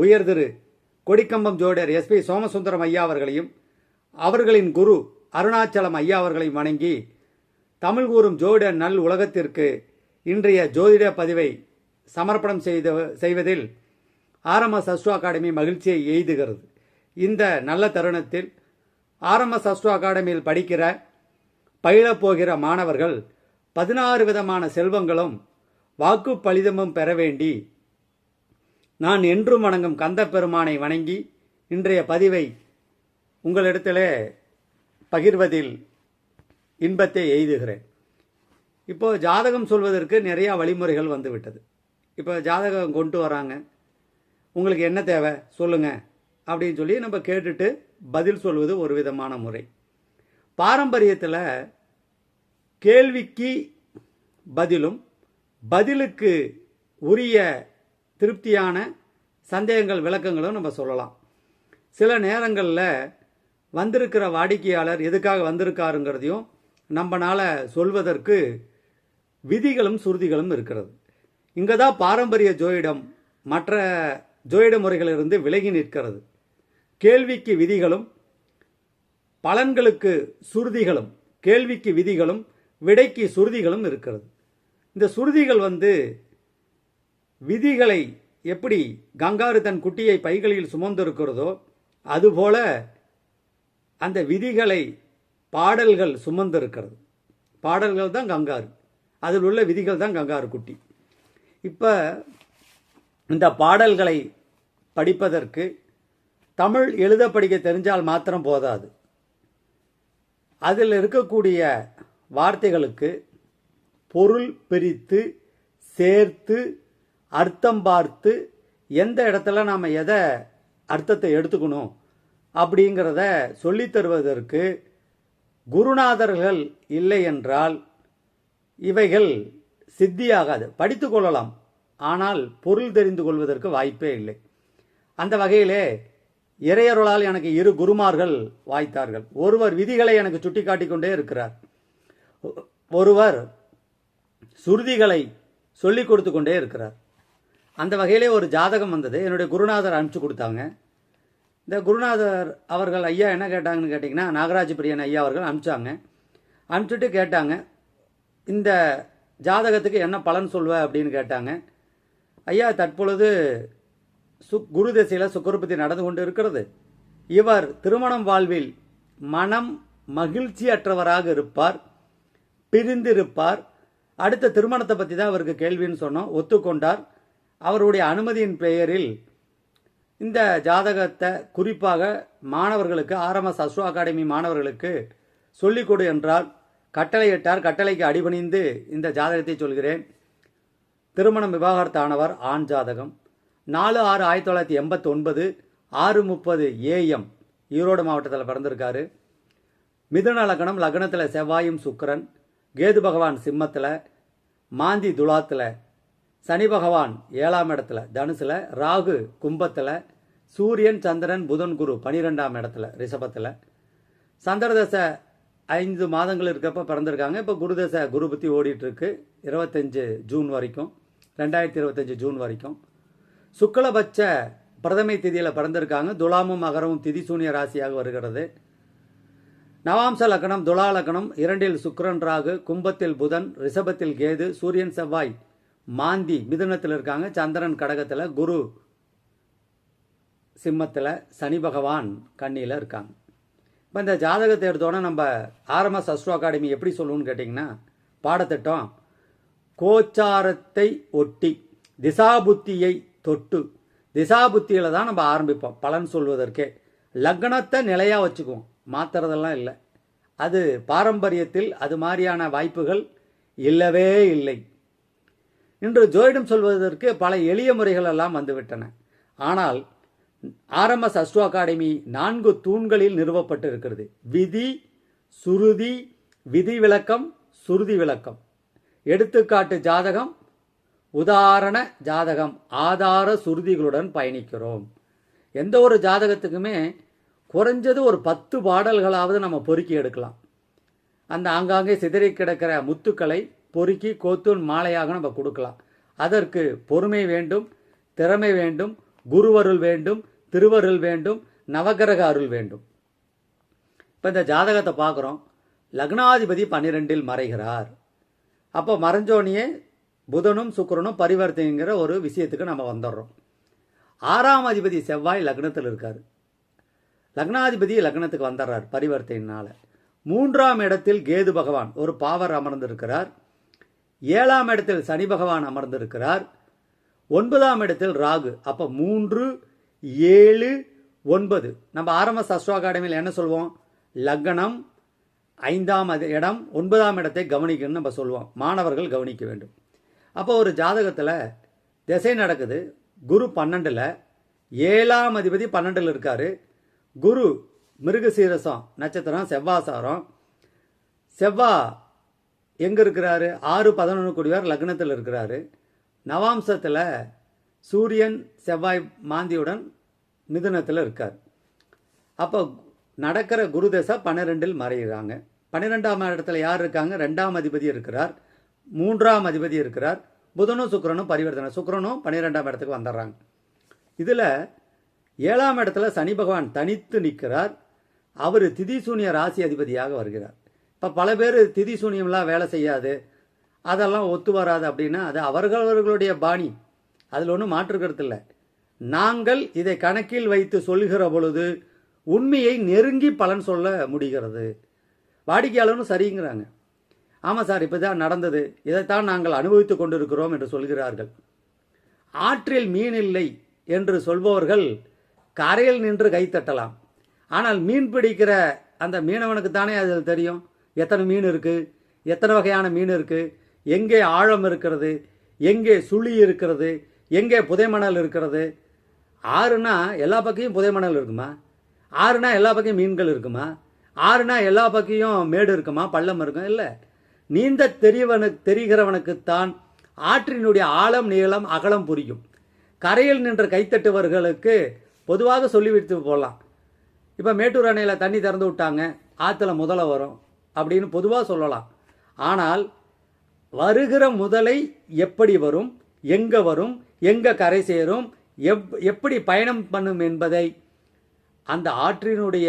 உயர் திரு கொடிக்கம்பம் ஜோடர் எஸ்பி சோமசுந்தரம் ஐயா அவர்களையும் அவர்களின் குரு அருணாச்சலம் ஐயா அவர்களையும் வணங்கி தமிழ் கூறும் ஜோதிட நல் உலகத்திற்கு இன்றைய ஜோதிட பதிவை சமர்ப்பணம் செய்த செய்வதில் ஆர்எம்எஸ் அஸ்ட்ரோ அகாடமி மகிழ்ச்சியை எய்துகிறது. இந்த நல்ல தருணத்தில் ஆர்எம்எஸ் அஸ்ட்ரோ அகாடமியில் படிக்கிற பயிலப் போகிற மாணவர்கள் பதினாறு விதமான செல்வங்களும் வாக்கு பலிதமும் பெற வேண்டி நான் என்றும் வணங்கும் கந்த பெருமானை வணங்கி இன்றைய பதிவை உங்களிடத்திலே பகிர்வதில் இன்பத்தை எய்துகிறேன். இப்போ ஜாதகம் சொல்வதற்கு நிறையா வழிமுறைகள் வந்துவிட்டது. இப்போ ஜாதகம் கொண்டு வராங்க. உங்களுக்கு என்ன தேவை? சொல்லுங்க. அப்படின்னு சொல்லி நம்ம கேட்டுட்டு பதில் சொல்வது ஒரு விதமான முறை. பாரம்பரியத்தில் கேள்விக்கு பதிலும் பதிலுக்கு உரிய திருப்தியான சந்தேகங்கள் விளக்கங்களும் நம்ம சொல்லலாம். சில நேரங்களில் வந்திருக்கிற வாடிக்கையாளர் எதுக்காக வந்திருக்காருங்கிறதையும் நம்மளால் சொல்வதற்கு விதிகளும் சுருதிகளும் இருக்கிறது. இங்கே தான் பாரம்பரிய ஜோயிடம் மற்ற ஜோயிட முறைகளிலிருந்து விலகி நிற்கிறது. கேள்விக்கு விதிகளும் பலன்களுக்கு சுருதிகளும் கேள்விக்கு விதிகளும் விடைக்கு சுருதிகளும் இருக்கிறது. இந்த சுருதிகள் வந்து விதிகளை எப்படி கங்காரு தன் குட்டியை பைகளில் சுமந்திருக்கிறதோ அதுபோல அந்த விதிகளை பாடல்கள் சுமந்திருக்கிறது. பாடல்கள் தான் கங்காரு. அதில் உள்ள விதிகள் தான் கங்காரு குட்டி. இப்போ இந்த பாடல்களை படிப்பதற்கு தமிழ் எழுத படிக்க தெரிஞ்சால் மாத்திரம் போதாது. அதில் இருக்கக்கூடிய வார்த்தைகளுக்கு பொருள் பிரித்து சேர்த்து அர்த்தம் பார்த்து எந்த இடத்துல நாம் எதை அர்த்தத்தை எடுத்துக்கணும் அப்படிங்கிறத சொல்லித் தருவதற்கு குருநாதர்கள் இல்லை என்றால் இவைகள் சித்தியாகாது. படித்து கொள்ளலாம். ஆனால் பொருள் தெரிந்து கொள்வதற்கு வாய்ப்பே இல்லை. அந்த வகையிலே இறையருளால் எனக்கு இரு குருமார்கள் வாய்த்தார்கள். ஒருவர் விதிகளை எனக்கு சுட்டி கொண்டே இருக்கிறார். ஒருவர் சுருதிகளை சொல்லிக் கொடுத்து கொண்டே இருக்கிறார். அந்த வகையிலே ஒரு ஜாதகம் வந்தது. என்னுடைய குருநாதர் அனுப்பிச்சு கொடுத்தாங்க. இந்த குருநாதர் அவர்கள் ஐயா என்ன கேட்டாங்கன்னு கேட்டிங்கன்னா நாகராஜ பிரியன் ஐயா அவர்கள் அனுப்பிச்சாங்க. அனுப்பிச்சுட்டு கேட்டாங்க. இந்த ஜாதகத்துக்கு என்ன பலன் சொல்வ? அப்படின்னு கேட்டாங்க. ஐயா தற்பொழுது சு குரு திசையில் சுக்கரபதி நடந்து கொண்டு இருக்கிறது. இவர் திருமணம் வாழ்வில் மனம் மகிழ்ச்சியற்றவராக இருப்பார் பிரிந்திருப்பார். அடுத்த திருமணத்தை பற்றி தான் அவருக்கு கேள்வின்னு சொன்னோம். ஒத்துக்கொண்டார். அவருடைய அனுமதியின் பெயரில் இந்த ஜாதகத்தை குறிப்பாக மாணவர்களுக்கு ஆர்எம்எஸ் அஸ்ரோ அகாடமி மாணவர்களுக்கு சொல்லிக் கொடு என்றால் கட்டளையிட்டார் கட்டளைக்கு அடிபணிந்து இந்த ஜாதகத்தை சொல்கிறேன். திருமணம் விவாகரத்தானவர் ஆண் ஜாதகம். நாலு ஆறு ஆயிரத்தி தொள்ளாயிரத்தி எண்பத்தி ஒன்பது ஆறு முப்பது ஏஎம் ஈரோடு மாவட்டத்தில் பிறந்திருக்காரு. மிதுன லக்னம் லக்னத்தில் செவ்வாயும் சுக்கரன் கேது பகவான் சிம்மத்தில் மாந்தி துலாத்தில் சனி பகவான் ஏழாம் இடத்துல தனுசில் ராகு கும்பத்தில் சூரியன் சந்திரன் புதன் குரு பனிரெண்டாம் இடத்துல ரிஷபத்தில். சந்திரதசை ஐந்து மாதங்கள் இருக்கப்போ பிறந்திருக்காங்க. இப்போ குருதசை குரு புத்தி ஓடிட்டுருக்கு. இருபத்தஞ்சு ஜூன் வரைக்கும் ரெண்டாயிரத்தி இருபத்தஞ்சு ஜூன் வரைக்கும். சுக்லபட்ச பிரதமை திதியில் பிறந்திருக்காங்க. துலாமும் மகரமும் திதி சூனிய ராசியாக வருகிறது. நவாம்ச லக்கணம் துலா லக்கணம் இரண்டில் சுக்ரன் ராகு கும்பத்தில் புதன் ரிஷபத்தில் கேது சூரியன் செவ்வாய் மாந்தி மிதுனத்தில் இருக்காங்க. சந்திரன் கடகத்தில் குரு சிம்மத்தில் சனி பகவான் கண்ணியில் இருக்காங்க. இப்போ இந்த ஜாதகத்தை எடுத்தோன்னே நம்ம ஆர்எம்எஸ் அஸ்ட்ரோ அகாடமி எப்படி சொல்லுவோம்னு கேட்டிங்கன்னா பாடத்திட்டம் கோச்சாரத்தை ஒட்டி திசாபுத்தியை தொட்டு திசாபுத்தியில் தான் நம்ம ஆரம்பிப்போம். பலன் சொல்வதற்கே. லக்னத்தை நிலையாக வச்சுக்குவோம். மாத்துறதெல்லாம் இல்லை. அது பாரம்பரியத்தில் அது மாதிரியான வாய்ப்புகள் இல்லவே இல்லை. இன்று ஜோயிடம் சொல்வதற்கு பல எளிய முறைகள் எல்லாம் வந்துவிட்டன. ஆனால் ஆர்எம்எஸ் அஸ்ட்ரோ அகாடமி நான்கு தூண்களில் நிறுவப்பட்டு இருக்கிறது விதி சுருதி விதி விளக்கம் சுருதி விளக்கம் எடுத்துக்காட்டு ஜாதகம் உதாரண ஜாதகம் ஆதார சுருதிகளுடன் பயணிக்கிறோம். எந்த ஒரு ஜாதகத்துக்குமே குறைஞ்சது ஒரு பத்து பாடல்களாவது நம்ம பொறுக்கி எடுக்கலாம். அந்த ஆங்காங்கே சிதறி கிடக்கிற முத்துக்களை பொறுக்கி கோத்தூன் மாலையாக நம்ம கொடுக்கலாம். அதற்கு பொறுமை வேண்டும் திறமை வேண்டும் குருவருள் வேண்டும் திருவருள் வேண்டும் நவகிரக அருள் வேண்டும். இப்போ இந்த ஜாதகத்தை பார்க்குறோம். லக்னாதிபதி பன்னிரெண்டில் மறைகிறார். அப்போ மறைஞ்சோனியே புதனும் சுக்கரனும் பரிவர்த்தனைங்கிற ஒரு விஷயத்துக்கு நம்ம வந்துடுறோம். ஆறாம் அதிபதி செவ்வாய் லக்னத்தில் இருக்கார். லக்னாதிபதி லக்னத்துக்கு வந்துடுறார் பரிவர்த்தனையினால். மூன்றாம் இடத்தில் கேது பகவான் ஒரு பாவர் அமர்ந்திருக்கிறார். ஏழாம் இடத்தில் சனி பகவான் அமர்ந்திருக்கிறார். ஒன்பதாம் இடத்தில் ராகு. அப்போ மூன்று ஏழு ஒன்பது. நம்ம ஆரம்ப அஸ்ட்ரோ அகாடமியில் என்ன சொல்லுவோம் லக்னம் ஐந்தாம் இடம் ஒன்பதாம் இடத்தை கவனிக்கணும்னு நம்ம சொல்லுவோம் மாணவர்கள் கவனிக்க வேண்டும். அப்போ ஒரு ஜாதகத்தில் திசை நடக்குது. குரு பன்னெண்டில் ஏழாம் அதிபதி பன்னெண்டில் இருக்கார். குரு மிருகசீரசம் நட்சத்திரம் செவ்வாசாரம். செவ்வா எங்கே இருக்கிறாரு? ஆறு பதினொன்று கூடியவர் லக்னத்தில் இருக்கிறாரு. நவாம்சத்தில் சூரியன் செவ்வாய் மாந்தியுடன் மிதுனத்தில் இருக்கார். அப்போ நடக்கிற குரு தசை பன்னிரெண்டில் மறைகிறாங்க பன்னிரெண்டாம் இடத்துல யார் இருக்காங்க? ரெண்டாம் அதிபதி இருக்கிறார். மூன்றாம் அதிபதி இருக்கிறார். புதனும் சுக்கரனும் பரிவர்த்தனை. சுக்கரனும் பன்னிரெண்டாம் இடத்துக்கு வந்துடுறாங்க. இதில் ஏழாம் இடத்துல சனி பகவான் தனித்து நிற்கிறார். அவர் திதிசூனிய ராசி அதிபதியாக வருகிறார். இப்போ பல பேர் திதி சூனியம்லாம் வேலை செய்யாது. அதெல்லாம் ஒத்து வராது அப்படின்னா அது அவர்களவர்களுடைய பாணி. அதில் ஒன்றும் மாற்றுக்கிறது இல்லை. நாங்கள் இதை கணக்கில் வைத்து சொல்கிற பொழுது உண்மையை நெருங்கி பலன் சொல்ல முடிகிறது. வாடிக்கையாளரும் சரிங்கிறாங்க. ஆமாம் சார் இப்போ தான் நடந்தது. இதைத்தான் நாங்கள் அனுபவித்து கொண்டிருக்கிறோம் என்று சொல்கிறார்கள். ஆற்றில் மீன் இல்லை என்று சொல்பவர்கள் கரையில் நின்று கைத்தட்டலாம் ஆனால் மீன் பிடிக்கிற அந்த மீனவனுக்கு தானே அதில் தெரியும்? எத்தனை மீன் இருக்குது எத்தனை வகையான மீன் இருக்குது எங்கே ஆழம் இருக்கிறது? எங்கே சுழி இருக்கிறது? எங்கே புதைமணல் இருக்கிறது? ஆறுனா எல்லா பக்கையும் புதைமணல் இருக்குமா? ஆறுனா எல்லா பக்கையும் மீன்கள் இருக்குமா? ஆறுனா எல்லா பக்கையும் மேடு இருக்குமா? பள்ளம் இருக்கும் இல்லை. நீந்த தெரியவனுக்கு தெரிகிறவனுக்குத்தான் ஆற்றினுடைய ஆழம் நீளம் அகலம் புரியும். கரையில் நின்ற கைத்தட்டுவர்களுக்கு பொதுவாக சொல்லிவிட்டு போடலாம் இப்போ மேட்டூர் அணையில் தண்ணி திறந்து விட்டாங்க. ஆற்றுல முதல்ல வரும். அப்படின்னு பொதுவாக சொல்லலாம். ஆனால் வருகிற முதலை எப்படி வரும் எங்கே வரும் எங்கே கரை சேரும் எப் எப்படி பயணம் பண்ணும் என்பதை அந்த ஆற்றினுடைய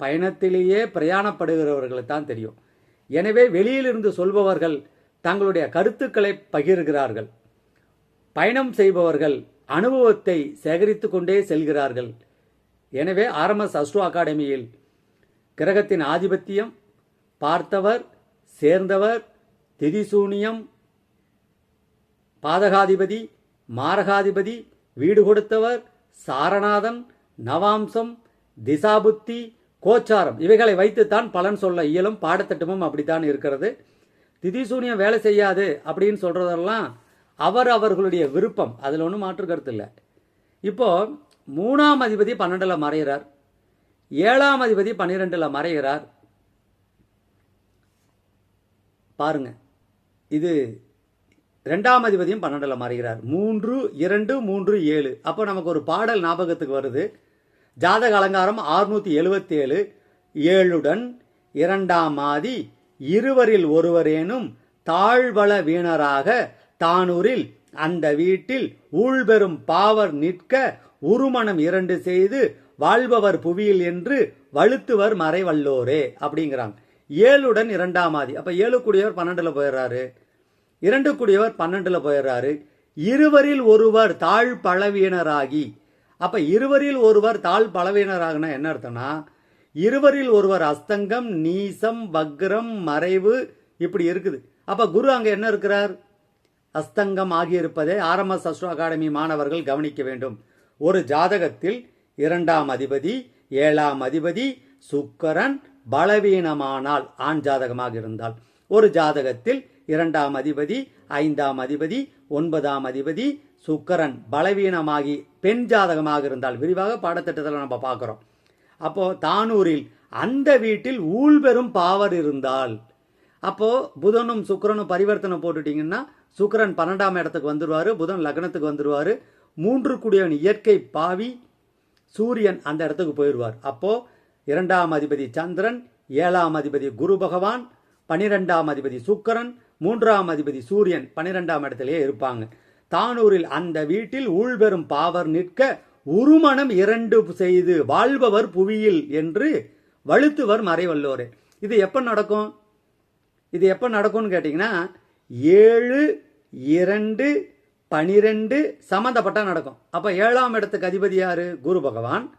பயணத்திலேயே பிரயாணப்படுகிறவர்களை தான் தெரியும். எனவே வெளியிலிருந்து சொல்பவர்கள் தங்களுடைய கருத்துக்களை பகிர்கிறார்கள். பயணம் செய்பவர்கள் அனுபவத்தை சேகரித்து கொண்டே செல்கிறார்கள். எனவே ஆர்எம்எஸ் அஸ்ட்ரோ அகாடமியில் கிரகத்தின் ஆதிபத்தியம் பார்த்தவர் சேர்ந்தவர் திரிசூனியம் பாதகாதிபதி மாரகாதிபதி வீடு கொடுத்தவர் சாரநாதன் நவாம்சம் திசாபுத்தி கோச்சாரம். இவைகளை வைத்துத்தான் பலன் சொல்ல இயலும் பாடத்திட்டமும் அப்படித்தான் இருக்கிறது. திதிசூனியம் வேலை செய்யாது அப்படின்னு சொல்றதெல்லாம் அவர் அவர்களுடைய விருப்பம். அதில் ஒன்றும் மாற்று கருத்து இல்லை. இப்போ மூணாம் அதிபதி பன்னெண்டில் மறைகிறார் ஏழாம் அதிபதி பன்னிரெண்டில் மறைகிறார் பாருங்க. இது ரெண்டாம் அதிபதியும் பன்னெண்டில் மாறுகிறார். மூன்று இரண்டு மூன்று ஏழு. அப்போ நமக்கு ஒரு பாடல் ஞாபகத்துக்கு வருது. ஜாதக அலங்காரம் ஆறுநூற்றி எழுபத்தி ஏழு ஏழுடன் இரண்டாம் ஆதி இருவரில் ஒருவரேனும் தாழ்வள வீணராக தானூரில் அந்த வீட்டில் ஊழ்பெறும் பாவர் நிற்க உருமணம் இரண்டு செய்து வாழ்பவர் புவியில் என்று வழுத்துவர் மறைவல்லோரே அப்படிங்கிறாங்க. ஏழுடன் இரண்டாம் ஆதி. அப்போ ஏழு கூடியவர் பன்னெண்டில் போயிடுறாரு. இரண்டு கூடியவர் பன்னெண்டில் போயிடுறாரு. இருவரில் ஒருவர் தாழ் பழவீனராகி அப்போ இருவரில் ஒருவர் தாழ் பழவீனராகனா என்ன அர்த்தம்னா இருவரில் ஒருவர் அஸ்தங்கம் நீசம் வக்ரம் மறைவு இப்படி இருக்குது. அப்போ குரு அங்கே என்ன இருக்கிறார்? அஸ்தங்கம் ஆகியிருப்பதை ஆர்எம்எஸ் அஸ்ட்ரோ அகாடமி மாணவர்கள் கவனிக்க வேண்டும். ஒரு ஜாதகத்தில் இரண்டாம் அதிபதி ஏழாம் அதிபதி சுக்கரன் பலவீனமானால் ஆண் ஜாதகமாக இருந்தால் ஒரு ஜாதகத்தில் இரண்டாம் அதிபதி ஐந்தாம் அதிபதி ஒன்பதாம் அதிபதி சுக்கரன் பலவீனமாகி பெண் ஜாதகமாக இருந்தால் விரிவாக பாடத்திட்டத்தில் நம்ம பார்க்குறோம். அப்போ தானூரில் அந்த வீட்டில் ஊழ்பெறும் பாவர் இருந்தால் அப்போ புதனும் சுக்கிரனும் பரிவர்த்தனை போட்டுட்டீங்கன்னா சுக்கரன் பன்னெண்டாம் இடத்துக்கு வந்துடுவார் புதன் லக்னத்துக்கு வந்துடுவார் மூன்று குடியவன் இயற்கை பாவி சூரியன் அந்த இடத்துக்கு போயிடுவார் அப்போது இரண்டாம் அதிபதி சந்திரன் ஏழாம் அதிபதி குரு பகவான் பனிரெண்டாம் அதிபதி சுக்கரன் மூன்றாம் அதிபதி சூரியன் பனிரெண்டாம் இடத்திலேயே இருப்பாங்க. தானூரில் அந்த வீட்டில் ஊழ்பெறும் பாவர் நிற்க உருமணம் இரண்டு செய்து வாழ்பவர் புவியில் என்று வழுத்துவர் மறைவல்லோரே. இது எப்போ நடக்கும்? இது எப்போ நடக்கும்னு கேட்டிங்கன்னா ஏழு இரண்டு பனிரெண்டு சம்மந்தப்பட்டா நடக்கும். அப்போ ஏழாம் இடத்துக்கு அதிபதி யார்? குரு பகவான்.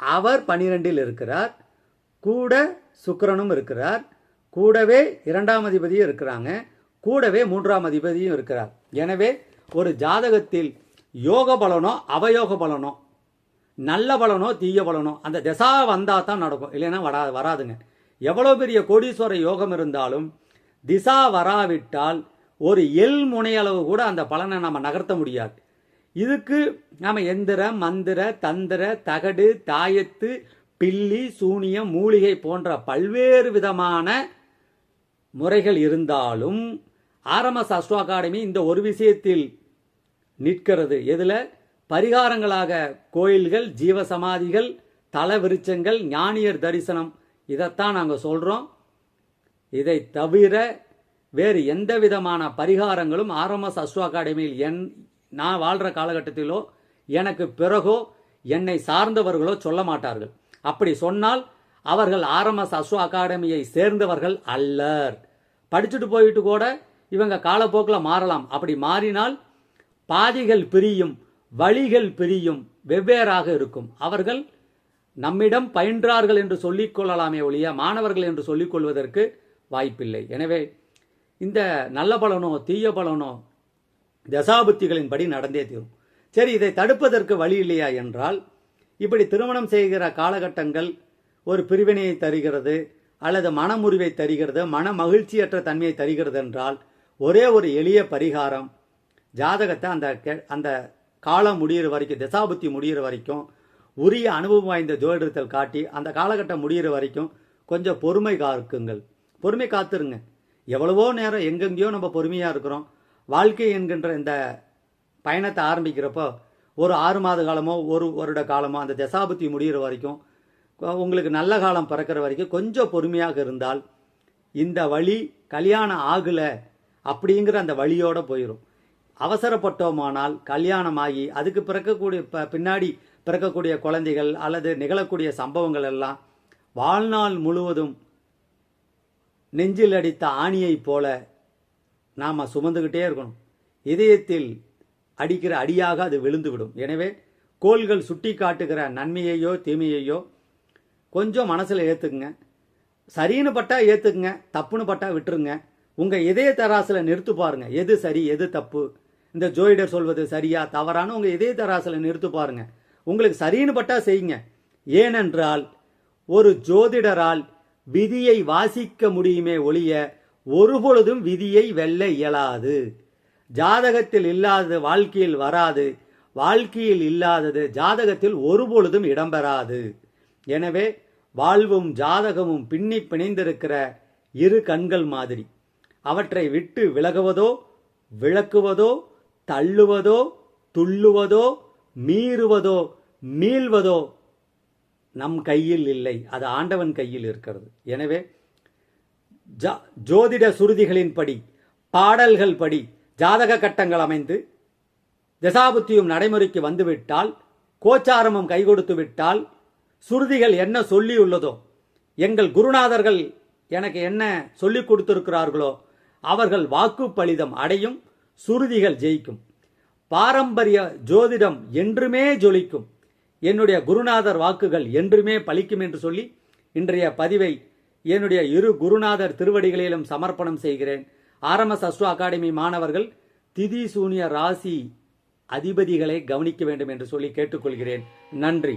அவர் பனிரெண்டில் இருக்கிறார் கூட சுக்கிரனும் இருக்கிறார் கூடவே இரண்டாம் அதிபதியும் இருக்கிறாங்க கூடவே மூன்றாம் அதிபதியும் இருக்கிறார். எனவே ஒரு ஜாதகத்தில் யோக பலனோ அவயோக பலனோ நல்ல பலனோ தீய பலனோ அந்த திசா வந்தால் தான் நடக்கும். இல்லைன்னா வரா வராதுங்க. எவ்வளோ பெரிய கோடீஸ்வர யோகம் இருந்தாலும் திசா வராவிட்டால் ஒரு எல் முனையளவு கூட அந்த பலனை நம்ம நகர்த்த முடியாது. இதுக்கு நாம எந்திர மந்திர தந்திர தகடு தாயத்து பில்லி சூனியம் மூலிகை போன்ற பல்வேறு விதமான முறைகள் இருந்தாலும் ஆர்எம்எஸ் அஸ்ட்ரோ அகாடமி இந்த ஒரு விஷயத்தில் நிற்கிறது. இதில் பரிகாரங்களாக கோயில்கள் ஜீவசமாதிகள் தல விருச்சங்கள் ஞானியர் தரிசனம். இதைத்தான் நாங்கள் சொல்கிறோம் இதை தவிர வேறு எந்த விதமான பரிகாரங்களும் ஆர்எம்எஸ் அஸ்ட்ரோ அகாடமியில் என் நான் வாழ்கிற காலகட்டத்திலோ எனக்கு பிறகோ என்னை சார்ந்தவர்களோ சொல்ல மாட்டார்கள். அப்படி சொன்னால் அவர்கள் ஆர்எம்எஸ் அசு அகாடமியை சேர்ந்தவர்கள் அல்லர். படிச்சுட்டு போயிட்டு கூட இவங்க காலப்போக்கில் மாறலாம். அப்படி மாறினால் பாதிகள் பிரியும் வழிகள் பிரியும் வெவ்வேறாக இருக்கும். அவர்கள் நம்மிடம் பயின்றார்கள் என்று சொல்லிக் கொள்ளலாமே ஒழிய மாணவர்கள் என்று சொல்லிக் கொள்வதற்கு வாய்ப்பில்லை. எனவே இந்த நல்ல பலனோ தீய பலனோ தசாபுத்திகளின் படி நடந்தே தீரும். சரி இதை தடுப்பதற்கு வழி இல்லையா என்றால் இப்படி திருமணம் செய்கிற காலகட்டங்கள் ஒரு பிரிவினையை தருகிறது அல்லது மனமுறிவை தருகிறது மன மகிழ்ச்சியற்ற தன்மையை தருகிறது என்றால் ஒரே ஒரு எளிய பரிகாரம் ஜாதகத்தை அந்த கெ- அந்த காலம் முடிகிற வரைக்கும் தசாபுத்தி முடிகிற வரைக்கும் உரிய அனுபவம் வாய்ந்த ஜோதிடத்தில் காட்டி அந்த காலகட்டம் முடிகிற வரைக்கும் கொஞ்சம் பொறுமை காக்குங்கள். பொறுமை காத்துருங்க. எவ்வளவோ நேரம் எங்கெங்கேயோ நம்ம பொறுமையாக இருக்கிறோம். வாழ்க்கை என்கின்ற இந்த பயணத்தை ஆரம்பிக்கிறப்போ ஒரு ஆறு மாத காலமோ ஒரு வருட காலமோ அந்த தசாபுத்தி முடிகிற வரைக்கும் உங்களுக்கு நல்ல காலம் பிறக்கிற வரைக்கும் கொஞ்சம் பொறுமையாக இருந்தால் இந்த வழி கல்யாணம் ஆகலை அப்படிங்கிற அந்த வழியோட போயிடும் அவசரப்பட்டோமானால் கல்யாணமாகி அதுக்கு பிறக்கக்கூடிய ப- பின்னாடி பிறக்கக்கூடிய குழந்தைகள் அல்லது நிகழக்கூடிய சம்பவங்கள் எல்லாம் வாழ்நாள் முழுவதும் நெஞ்சில் அடித்த ஆணியைப் போல நாம் சுமந்துக்கிட்டே இருக்கணும். இதயத்தில் அடிக்கிற அடியாக அது விழுந்துவிடும். எனவே கோள்கள் சுட்டி காட்டுகிற நன்மையையோ தீமையையோ கொஞ்சம் மனசில் ஏற்றுக்குங்க சரின்னு பட்டா ஏற்றுக்குங்க தப்புன்னு பட்டா விட்டுருங்க. உங்கள் இதய தராசில் நிறுத்து பாருங்கள் எது சரி எது தப்பு? இந்த ஜோயிடர் சொல்வது சரியா தவறான உங்கள் இதய தராசில் நிறுத்து பாருங்கள் உங்களுக்கு சரின்னு பட்டா செய்யுங்க. ஏனென்றால் ஒரு ஜோதிடரால் விதியை வாசிக்க முடியுமே ஒழிய ஒருபொழுதும் விதியை வெல்ல இயலாது. ஜாதகத்தில் இல்லாதது வாழ்க்கையில் வராது. வாழ்க்கையில் இல்லாதது ஜாதகத்தில் ஒருபொழுதும் இடம்பெறாது. எனவே வாழ்வும் ஜாதகமும் பின்னி பிணைந்திருக்கிற இரு கண்கள் மாதிரி. அவற்றை விட்டு விலகுவதோ விளக்குவதோ தள்ளுவதோ துள்ளுவதோ மீறுவதோ மீள்வதோ நம் கையில் இல்லை. அது ஆண்டவன் கையில் இருக்கிறது. எனவே ஜா- ஜோதிட சுருதிகளின்படி பாடல்கள் படி ஜாதக கட்டங்கள் அமைந்து தசாபுத்தியும் நடைமுறைக்கு வந்துவிட்டால் கோச்சாரமும் கை கொடுத்து விட்டால் சுருதிகள் என்ன சொல்லியுள்ளதோ எங்கள் குருநாதர்கள் எனக்கு என்ன சொல்லிக் கொடுத்திருக்கிறார்களோ அவர்கள் வாக்கு பலிதம் அடையும் சுருதிகள் ஜெயிக்கும். பாரம்பரிய ஜோதிடம் என்றுமே ஜொலிக்கும். என்னுடைய குருநாதர் வாக்குகள் என்றுமே பலிக்கும் என்று சொல்லி இன்றைய பதிவை என்னுடைய இரு குருநாதர் திருவடிகளிலும் சமர்ப்பணம் செய்கிறேன். ஆர்எம்எஸ் அஸ்ட்ரோ அகாடமி மாணவர்கள் திதி சூனிய ராசி அதிபதிகளை கவனிக்க வேண்டும் என்று சொல்லி கேட்டுக்கொள்கிறேன். நன்றி.